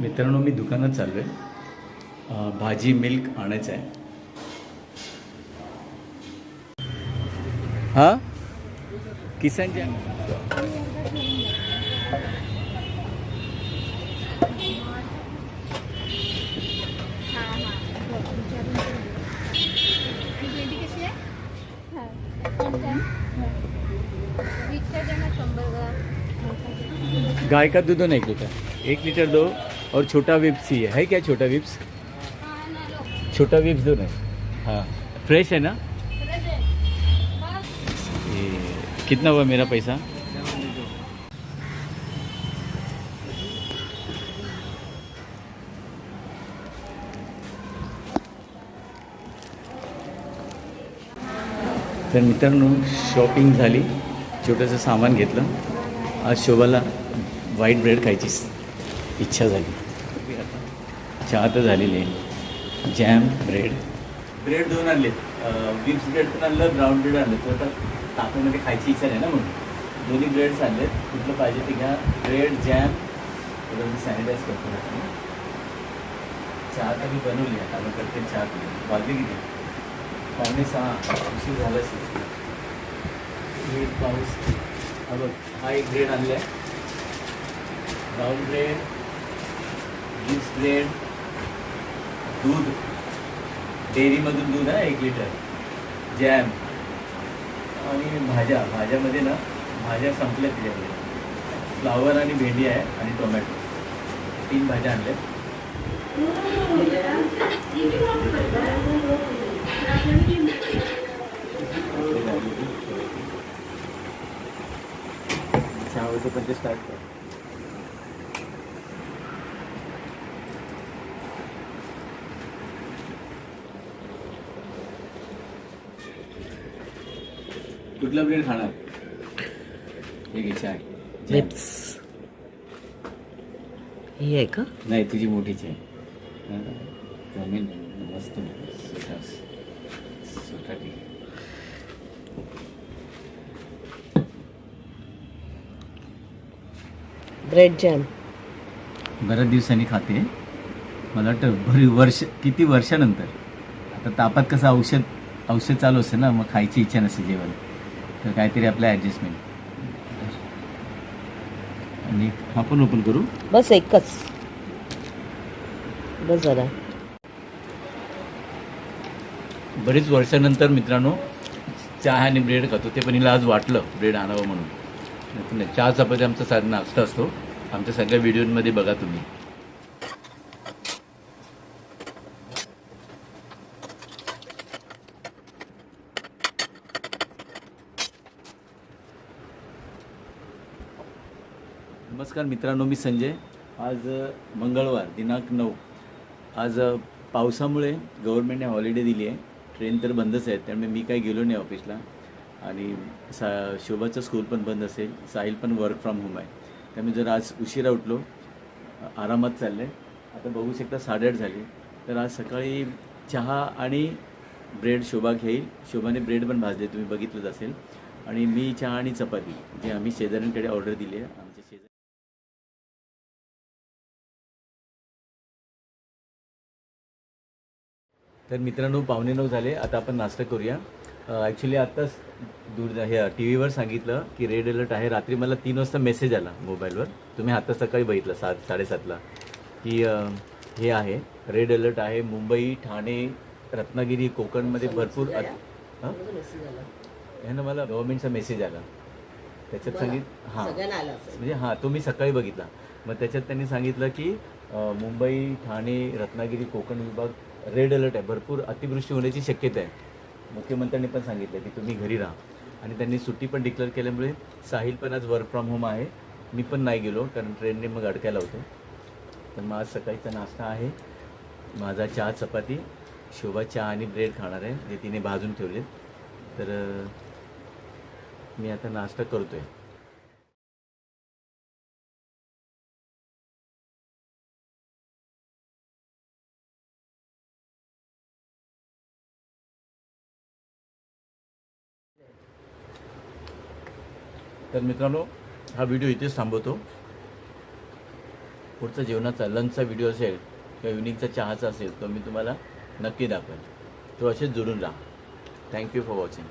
मित्रांनो मी दुकानात चाललो आहे भाजी मिल्क आणायचं आहे. हां? किसानच्या हां गाय का दूध एक लिटर? एक दो. और छोटा विप्स ही है। है क्या छोटा विप्स? छोटा विप्स दो ना हाँ। फ्रेश है ना? ये कितना हुआ मेरा पैसा? तर मित्रांनो शॉपिंग झाली. छोटंसं सामान घेतलं. आज शोभाला व्हाईट ब्रेड खायचीस. इच्छा झाली. चहा तर झालेली आहे. जॅम ब्रेड ब्रेड दोन आणले. विप्स ब्रेड पण आणलं ब्राऊन ब्रेड आणलं. तर आता तापामध्ये खायची इच्छा नाही ना म्हणून. दोन्ही ब्रेड्स आणले. कुठलं पाहिजे ते घ्या. ब्रेड जॅम मी सॅनिटाईज करतो चहा तर मी बनवली आता. मग करते चहा पिली वाजले किती? पावणे सहा. उशीर झाला असेल. पाऊस. हा बघ. हा एक ब्रेड आणला आहे ब्राऊन ब्रेड वीस ब्रेड दूध. डेअरीमधून दूध आहे एक लिटर. जॅम. आणि भाज्या. भाज्यामध्ये ना भाज्या संपल्या त्याच्यामध्ये फ्लावर आणि भेंडी आहे आणि टोमॅटो. तीन भाज्या आणल्या. पण ते स्टार्ट कर कुठला ब्रेड खाणार. हे चहा जॅम. लिप्स. ही आहे का? नाही तुझी मोठीची आहे. जमीन मस्त. आहे ब्रेड जॅम. बऱ्याच दिवसांनी खाते. मला वाटतं बरी वर्ष किती वर्षानंतर. आता तापात कसं औषध औषध चालू असते ना मग खायची इच्छा नसते जेवण तर काहीतरी आपलं ॲडजस्टमेंट आणि हा पण ओपन करू. बस एकच. बस जरा. बरेच वर्षानंतर मित्रांनो चहा आणि ब्रेड खातो. ते पण हिला आज वाटलं ब्रेड आणावं म्हणून. चहा चपाती आमचा साधा नाश्ता असतो. आमच्या सगळ्या व्हिडिओमध्ये बघा तुम्ही. नमस्कार मित्रांनो मी संजय. आज मंगळवार दिनांक नऊ. आज पावसामुळे गव्हर्मेंटने हॉलिडे दिली आहे. ट्रेन तर बंदच आहे त्यामुळे मी काही गेलो नाही ऑफिसला. आणि सा शोभाचं स्कूल पण बंद असेल साहिल पण वर्क फ्रॉम होम आहे. त्यामुळे जर आज उशिरा उठलो आरामात चाललं आहे आता बघू शकता साडेआठ झाली. तर आज सकाळी चहा आणि ब्रेड शोभा घेईल. शोभाने ब्रेड पण भाजले तुम्ही बघितलंच असेल. आणि मी चहा आणि चपाती जे आम्ही शेजाऱ्यांकडे ऑर्डर दिली आहे तर मित्रांनो पावणे नऊ झाले. आता आपण नाश्ता करूया. ॲक्च्युली आत्ताच दूर हे टी व्हीवर सांगितलं की रेड अलर्ट आहे. रात्री मला तीन वाजता मेसेज आला मोबाईलवर. तुम्ही आता सकाळी बघितलं सात साडेसातला. की हे आहे. रेड अलर्ट आहे. मुंबई ठाणे रत्नागिरी कोकणमध्ये भरपूर हं? ह्यानं मला गव्हर्नमेंटचा मेसेज आला. त्याच्यात सांगित हां. म्हणजे हां तो मी सकाळी बघितला. मग त्याच्यात त्यांनी सांगितलं की मुंबई ठाणे रत्नागिरी कोकण विभाग रेड अलर्ट आहे. भरपूर अतिवृष्टी होण्याची शक्यता आहे. मुख्यमंत्र्यांनी पण सांगितलं की तुम्ही घरी राहा. आणि त्यांनी सुट्टी पण डिक्लेअर केल्यामुळे साहिल पण आज वर्क फ्रॉम होम आहे. मी पण नाही गेलो कारण ट्रेनने मग अडकायला होतो. तर मग आज सकाळीचा नाश्ता आहे. माझा चहा चपाती शोभा चहा आणि ब्रेड खाणार आहे. जे तिने भाजून ठेवले तर मी आता नाश्ता करतो आहे तर मित्रांनो हा व्हिडिओ इथेच थांबवतो. पुढचा जेवणाचा लंचचा व्हिडिओ असेल किंवा इव्हनिंगचा चहाचा असेल तो मी तुम्हाला नक्की दाखवेन. तो असेच जुळून राहा. Thank you for watching